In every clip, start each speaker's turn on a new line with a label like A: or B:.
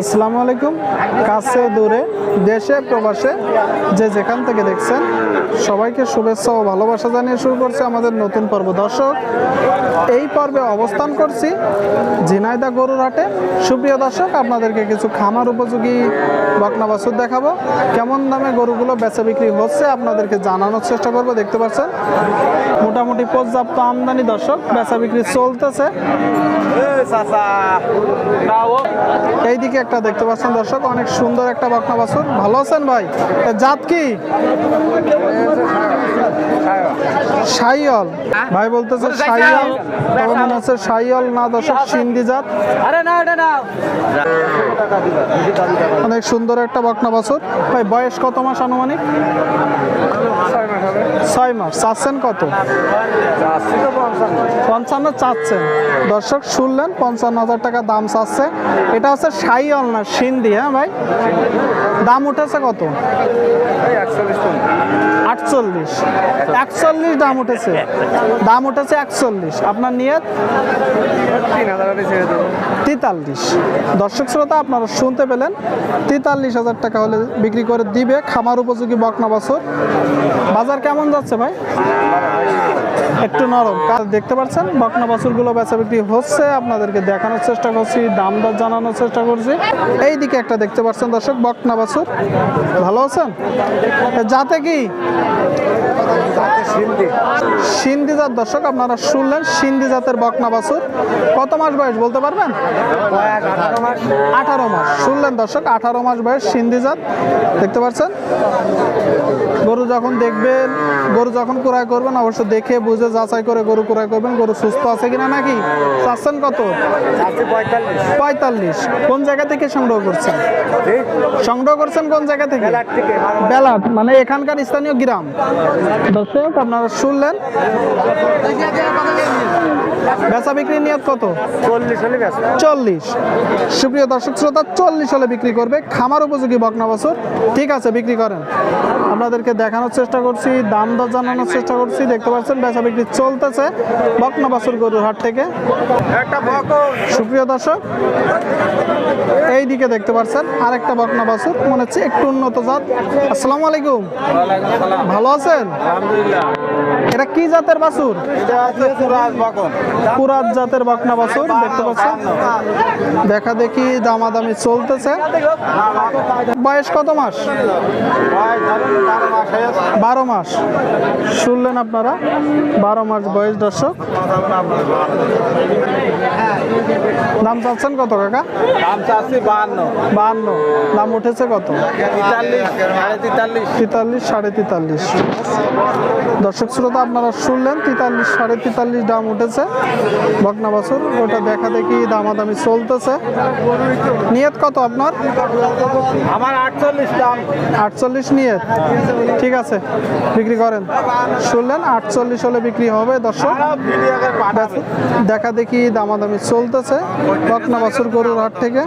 A: আসসালামু আলাইকুম। কাছে দূরে দেশে প্রবাসে যে যেখান থেকে দেখছেন সবাইকে শুভেচ্ছা ও ভালোবাসা জানিয়ে শুরু করছে আমাদের নতুন পর্ব। দর্শক এই পর্বে অবস্থান করছি ঝিনাইদা গরুর হাটে। সুপ্রিয় দর্শক আপনাদেরকে কিছু খামার উপযোগী বকনা বাছুর দেখাবো। কেমন দামে গরুগুলো বেচা বিক্রি হচ্ছে আপনাদেরকে জানানোর চেষ্টা করব দেখতে পাচ্ছেন? মোটামুটি পর্যাপ্ত আমদানি দর্শক বেচা বিক্রি চলতেছে। এইদিকে একটা দেখতে পাচ্ছেন দর্শক অনেক সুন্দর একটা বকনা বাছুর। ভালো আছেন ভাই? জাত কি? সাইয়ল ভাই বলতেছে সাইয়ল তবে মনে হচ্ছে সাইয়ল না দর্শক সিন্ধি জাত।
B: আরে না এটা না।
A: অনেক সুন্দর একটা বকনা বাছুর। ভাই বয়স কত মাস আনুমানিক? ছয় মাস। চাচ্ছেন কত? পঞ্চান্ন চাচ্ছেন। দর্শক শুনলেন পঞ্চান্ন হাজার টাকা দাম চাচ্ছে। এটা হচ্ছে সাইয়ল না সিন্ধি হ্যাঁ ভাই? দাম উঠেছে কত? আটচল্লিশ। একচল্লিশ দাম উঠেছে। দাম উঠেছে একচল্লিশ। আপনার নিয়ত? তেতাল্লিশ। দর্শক শ্রোতা, আপনারা শুনতে পেলেন, তেতাল্লিশ হাজার টাকা হলে বিক্রি করে দিবে খামার উপযোগী বকনা বছর। বাজার কেমন যাচ্ছে ভাই? একটু নরম। কার দেখতে পাচ্ছেন, বকনা বাছুরগুলো বেচা বিক্রি হচ্ছে। আপনাদেরকে দেখানোর চেষ্টা করছি, দাম দর জানানোর চেষ্টা করছি। এই দিকে একটা দেখতে পাচ্ছেন দর্শক, বকনা বাছুর। ভালো আছেন? যাতে কি? সিন্ধি। জাত দর্শক আপনারা শুনলেন সিন্ধি জাতের বকনা বাছুর। কত মাস বয়স বলতে পারবেন? আঠারো মাস। শুনলেন দর্শক আঠারো মাস বয়স সিন্ধি জাত। দেখতে পাচ্ছেন? গরু যখন দেখবেন গরু যখন ক্রয় করবেন অবশ্য দেখে বুঝে যাচাই করে গরু ক্রয় করবেন। গরু সুস্থ আছে কিনা নাকি? চাচ্ছেন কত? পঁয়তাল্লিশ। কোন জায়গা থেকে সংগ্রহ করছেন? সংগ্রহ করছেন কোন জায়গা থেকে? বেলাট মানে এখানকার স্থানীয় গ্রাম। দর্শক আপনারা শুনলেন। বেচা বিক্রি নিয়ত কত? চল্লিশ সুপ্রিয় দর্শক শ্রোতা চল্লিশ হলে বিক্রি করবে খামার উপযোগী বকনা বছর। ঠিক আছে বিক্রি করেন। আপনাদেরকে দেখানোর চেষ্টা করছি দাম দর জানানোর চেষ্টা করছি। দেখতে পাচ্ছেন বেচা বিক্রি চলতেছে বকনা বাছুর গরুর হাট থেকে। সুপ্রিয় দর্শক এই দিকে দেখতে পাচ্ছেন আরেকটা বকনা বাছুর মনে হচ্ছে একটু উন্নত জাত। আসসালামু আলাইকুম। ভালো আছেন? এটা কি জাতের বাছুর? পুরাত জাতের বাকনা বাছুর দেখতে পাচ্ছেন? দেখা দেখি দামাদামি চলতেছে। বয়স কত মাস? বারো মাস শুনলেন আপনারা? বারো মাস বয়স দর্শক। দাম চাচ্ছেন কত কাকা?
B: দাম চাচ্ছি বাহান্ন।
A: বাহান্ন। দাম উঠেছে কত?
B: তেতাল্লিশ সাড়ে তেতাল্লিশ।
A: দর্শক শ্রোতা আপনারা শুনলেন তেতাল্লিশ সাড়ে তেতাল্লিশ দাম উঠেছে। বকনা বছর ওটা দেখা দেখি দামাদামি চলতেছে। নিয়ত কত আপনার?
B: আমার আটচল্লিশ দাম।
A: আটচল্লিশ নিয়ত? ঠিক আছে বিক্রি করেন। শুনলেন আটচল্লিশ হলে বিক্রি হবে দর্শক। দেখ- দেখা দামাদামি চলতেছে বকনা বছর গরুর হাট থেকে।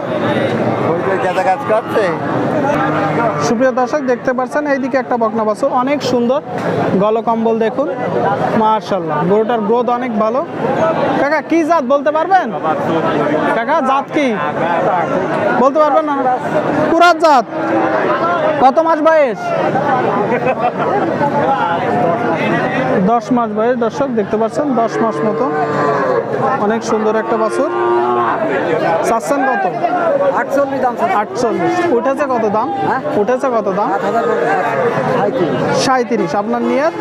A: সুপ্রিয় দর্শক দেখতে পাচ্ছেন এইদিকে একটা বকনা বাছুর অনেক সুন্দর। গলকম্বল দেখুন। মার্শাল্লাহ গরুটার গ্রোথ অনেক ভালো। কাকা কি জাত বলতে পারবেন? কাকা জাত কি? বলতে পারবেন না? কুরাত জাত। কত মাস বয়স? দশ মাস বয়স দর্শক দেখতে পাচ্ছেন দশ মাস মতো। অনেক সুন্দর একটা বাছুর। চাচ্ছেন কত?
B: আটচল্লিশ দাম
A: আটচল্লিশ। উঠেছে কত দাম? উঠেছে কত দাম? সাঁত্রিশ আপনার নিয়ত?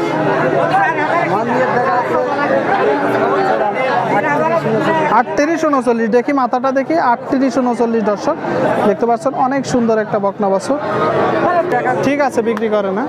A: আটত্রিশ উনচল্লিশ। দেখি মাথাটা দেখি। আটত্রিশ উনচল্লিশ দর্শক। দেখতে পাচ্ছেন, অনেক সুন্দর একটা বকনা বাছুর। ঠিক আছে, বিক্রি করে না